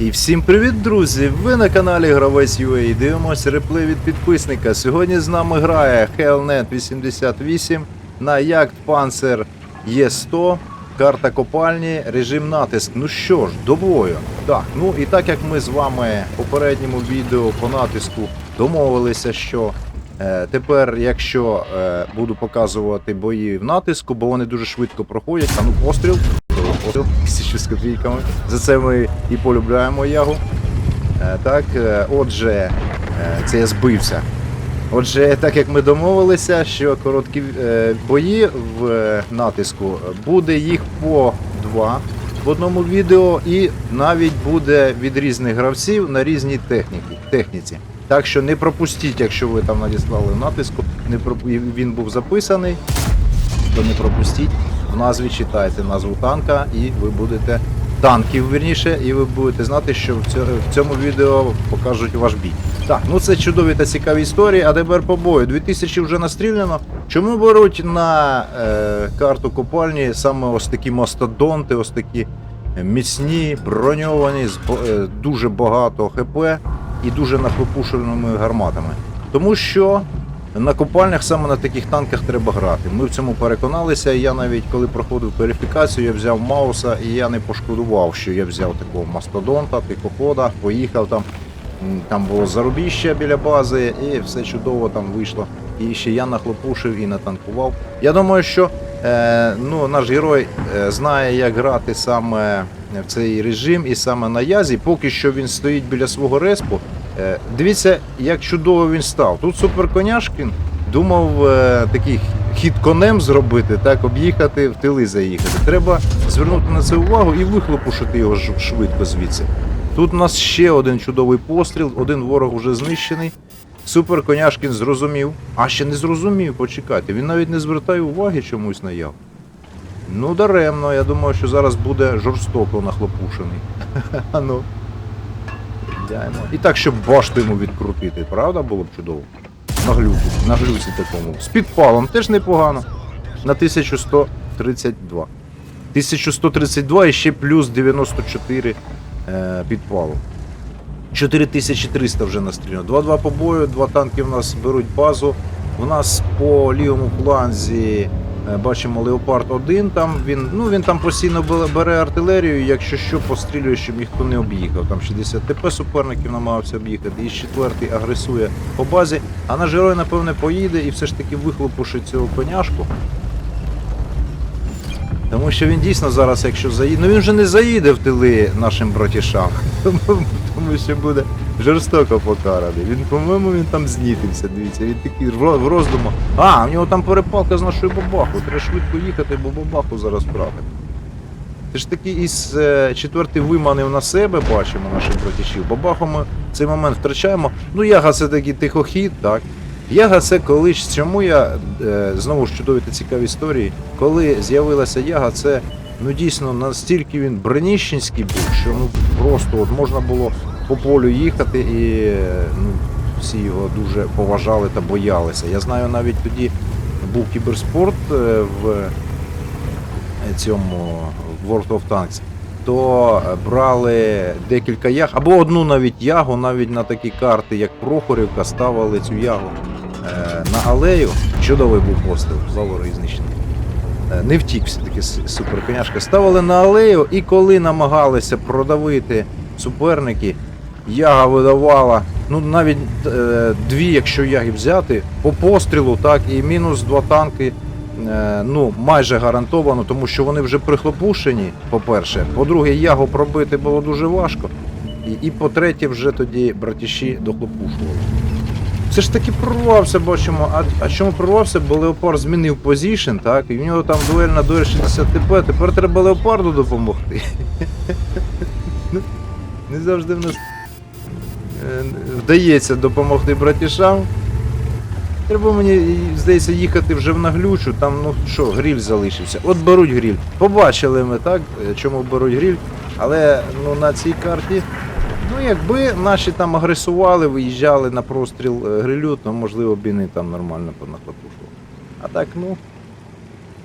І всім привіт, друзі! Ви на каналі Гравець UA. Дивимося реплей від підписника. Сьогодні з нами грає Hellnet 88 на Yacht Panzer E100, карта копальні, режим натиск. Ну що ж, до бою. Так, ну і так як ми з вами в попередньому відео по натиску домовилися, що е, тепер, якщо е, буду показувати бої в натиску, бо вони дуже швидко проходять, а ну постріл. Постріл, тисячу з копійками. За це ми і полюбляємо ягу. Е, Так, е, отже, е, це я збився. Отже, так як ми домовилися, що короткі бої в натиску буде їх по два в одному відео, і навіть буде від різних гравців на різній техніці. Так що не пропустіть, якщо ви там надіслали натиску, не він був записаний, то не пропустіть. В назві читайте назву танка, і ви будете танків, вірніше, і ви будете знати, що в цьому, відео покажуть ваш бій. Так, ну це чудові та цікаві історії, а тепер по бою. 2000 вже настріляно. Чому беруть на е, карту копальні саме ось такі мастодонти, ось такі міцні, броньовані, з е, дуже багато ХП і дуже нахлопушеними гарматами? Тому що на копальнях саме на таких танках треба грати. Ми в цьому переконалися. Я навіть коли проходив верифікацію, я взяв Мауса і я не пошкодував, що я взяв такого мастодонта, тихохода, поїхав там. Там було зарубіще біля бази, і все чудово там вийшло. І ще я нахлопушив і натанкував. Я думаю, що е, ну, наш герой е, знає, як грати саме в цей режим і саме на язі. Поки що він стоїть біля свого респу. Е, дивіться, як чудово він став. Тут суперконяшкін думав е, такий хід конем зробити, так, об'їхати, в тили заїхати. Треба звернути на це увагу і вихлопушити його швидко звідси. Тут у нас ще один чудовий постріл, один ворог уже знищений. Супер Коняшкін зрозумів. А ще не зрозумів, почекайте. Він навіть не звертає уваги чомусь на яв. Ну, даремно, я думаю, що зараз буде жорстоко нахлопушений. Ну. Йдемо. І так, щоб башту йому відкрутити, правда було б чудово? На глюці, на глюці такому. З підпалом теж непогано. На 1132. 1132 і ще плюс 94 е, підпалу. 4300 вже настріляно. 2-2 по бою, два танки в нас беруть базу. У нас по лівому фланзі е, бачимо Леопард 1. Там він, ну, він там постійно бере- артилерію, якщо що, пострілює, щоб ніхто не об'їхав. Там 60 ТП суперників намагався об'їхати. І четвертий агресує по базі. А наш герой, напевне, поїде і все ж таки вихлопушить цього коняшку. Тому що він дійсно зараз, якщо заїде. Ну він вже не заїде в тили нашим братішам. Тому що буде жорстоко покараний. Він, по-моєму, він там знітився. Дивіться, він такий в роздумах. А, в нього там перепалка з нашою бабаху. Треба швидко їхати, бо бабаху зараз втратимо. Ти ж таки із е, четвертий виманив на себе, бачимо наших братішів. Бабаху ми цей момент втрачаємо. Ну, яга це такий тихохід, так. Яга це колись. Чому я е, знову ж чудові та цікаві історії, коли з'явилася яга, це ну дійсно настільки він броніщенський був, що ну просто от можна було по полю їхати і е, ну, всі його дуже поважали та боялися. Я знаю, навіть тоді був кіберспорт е, в цьому World of Tanks, то брали декілька ях, або одну навіть ягу, навіть на такі карти, як Прохорівка, ставили цю ягу е, на алею. Чудовий був постріл, знищені. Е, Не втік все-таки суперконяшка. Ставили на алею, і коли намагалися продавити суперники, яга видавала, ну навіть е, дві, якщо яги взяти, по пострілу, так, і мінус два танки е, ну, майже гарантовано, тому що вони вже прихлопушені, по-перше. По-друге, ягу пробити було дуже важко. І, і по-третє, вже тоді братіші дохлопушували. Це ж таки прорвався, бачимо. А, а чому прорвався? Бо Леопард змінив позішн, так? І в нього там дуель на дуель 60 ТП, тепер треба Леопарду допомогти. Ну, Не завжди в нас е, вдається допомогти братішам. Треба мені, здається, їхати вже в наглючу, там, ну що, гріль залишився. От беруть гріль. Побачили ми, так, чому беруть гріль, але ну, на цій карті, ну якби наші там агресували, виїжджали на простріл е, грилю, то можливо б і не там нормально понахлопушували. А так, ну.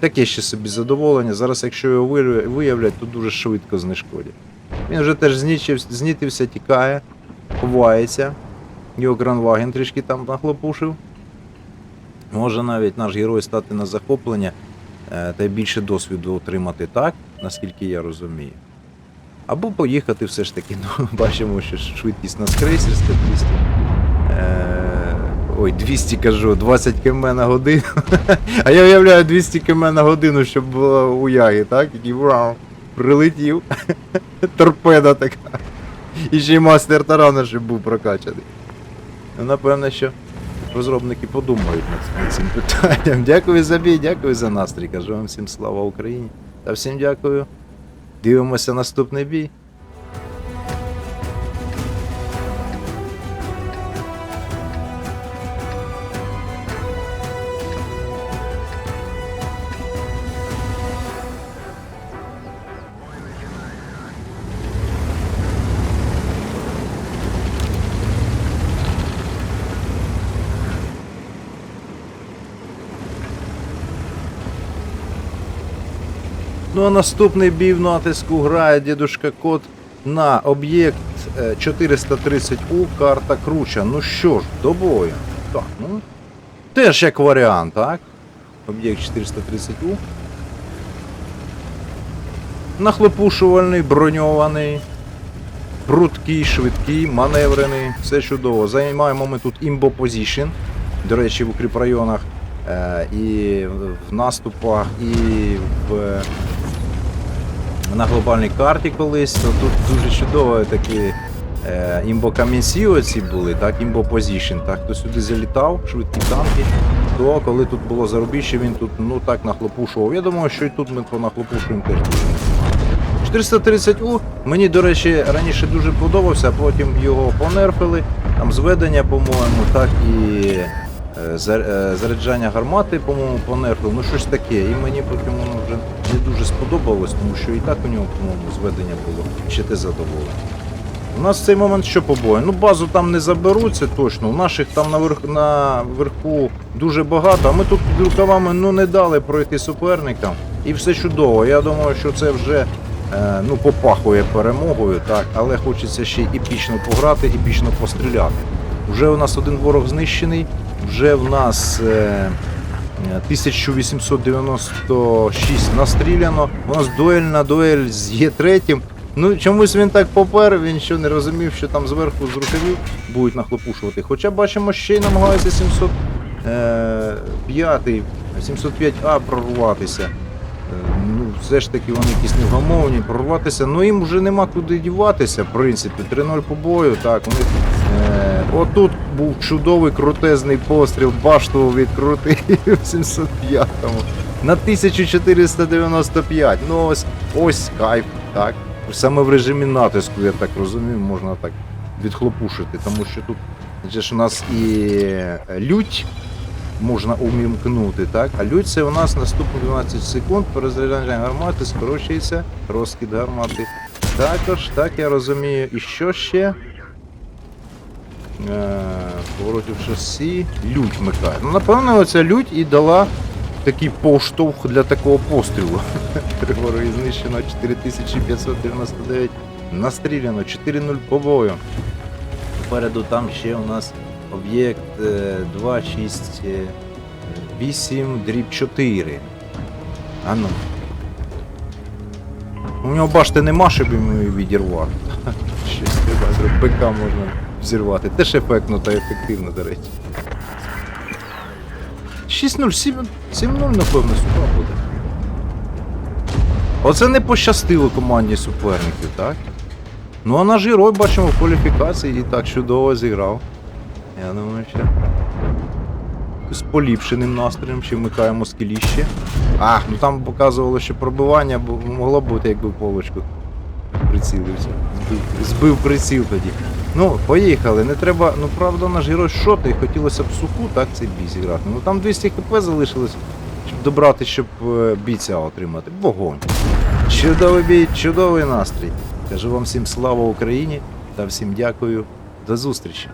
Таке ще собі задоволення. Зараз, якщо його виявлять, то дуже швидко знешкодять. Він вже теж знічив, знітився, тікає, ховається. Його Гранваген трішки там нахлопушив. Може навіть наш герой стати на захоплення е, та більше досвіду отримати так, наскільки я розумію. Або поїхати все ж таки, ну, бачимо, що швидкість у нас крейсерська 200. Е, ой, 200 кажу, 20 км на годину. А я уявляю 200 км на годину, щоб було у Яги, так? Який вау, прилетів. Торпеда така. І ще й мастер тарана, щоб був прокачаний. Ну, напевно, що розробники подумають над цим питанням. Дякую за бій, дякую за настрій. Кажу вам всім слава Україні. Та всім дякую. Дивимося наступний бій. Ну а наступний бій в натиску грає дідушка Кот на об'єкт е, 430У карта Круча. Ну що ж, до бою. Так, ну. Теж як варіант, так? Об'єкт 430У. Нахлопушувальний, броньований, прудкий, швидкий, маневрений, все чудово. Займаємо ми тут імбо позішн. До речі, в укріпрайонах е, і в наступах, і в на глобальній карті колись, то тут дуже чудово такі е, імбо камінці оці були, так, імбо позішн. Так, хто сюди залітав, швидкі танки, то коли тут було зарубіще, він тут ну так нахлопушував. Я думаю, що і тут ми понахлопушуємо теж дуже. 430У мені, до речі, раніше дуже подобався, потім його понерфили. Там зведення, по-моєму, так і заряджання гармати, по-моєму, понерфили. Ну щось таке. І мені потім воно вже не дуже сподобалось, тому що і так у нього, по-моєму, зведення було. Ще те задоволений. У нас в цей момент що побою. Ну, базу там не заберуть, це точно. У наших там наверх, наверху дуже багато, а ми тут рукавами ну, не дали пройти суперникам. І все чудово. Я думаю, що це вже е, ну, попахує перемогою, так, але хочеться ще епічно пограти, епічно постріляти. Вже у нас один ворог знищений, вже в нас. Е, 1896 настріляно. У нас дуельна дуель з Є3. Ну, чомусь він так попер, він що не розумів, що там зверху з рукавів будуть нахлопушувати. Хоча бачимо, ще й намагається 705, 705А прорватися. Все ж таки вони якісь невгамовні, прорватися. Ну їм вже нема куди діватися, в принципі. 3-0 по бою. Так, вони, е, отут був чудовий крутезний постріл, башту відкрутив в 705-му. На 1495. Ну ось ось кайф, так. Саме в режимі натиску, я так розумію, можна так відхлопушити, тому що тут же ж у нас і е, лють можна умімкнути, так? А це у нас наступні 12 секунд, перезаряджання гармати, скорочується, розкид гармати. Також, так я розумію. І що ще? Е, поворотів шасі, лють вмикає. Ну, напевно, оця лють і дала такий поштовх для такого пострілу. Три знищено 4599. Настріляно 4-0 по бою. Попереду там ще у нас об'єкт е, 268 дріб 4. А ну. У нього башти нема, щоб йому відірвати. Щось треба. ПК можна взірвати. Теж ефектно та ефективно, до речі. 6-0, 7-0, напевно, сука буде. Оце не пощастило команді суперників, так? Ну а наш герой бачимо в кваліфікації і так чудово зіграв. Я думаю, що з поліпшеним настроєм, ще вмикаємо скеліще. А, ну там показувало, що пробивання бу- могло б бути, якби полочку прицілився. Збив, збив приціл тоді. Ну, поїхали. Не треба. Ну правда, наш герой шоти, і хотілося б суху, так цей бій зіграти. Ну там 200 хп залишилось, щоб добрати, щоб е, бійця отримати. Вогонь. Чудовий бій, чудовий настрій. Кажу вам всім слава Україні та всім дякую. До зустрічі.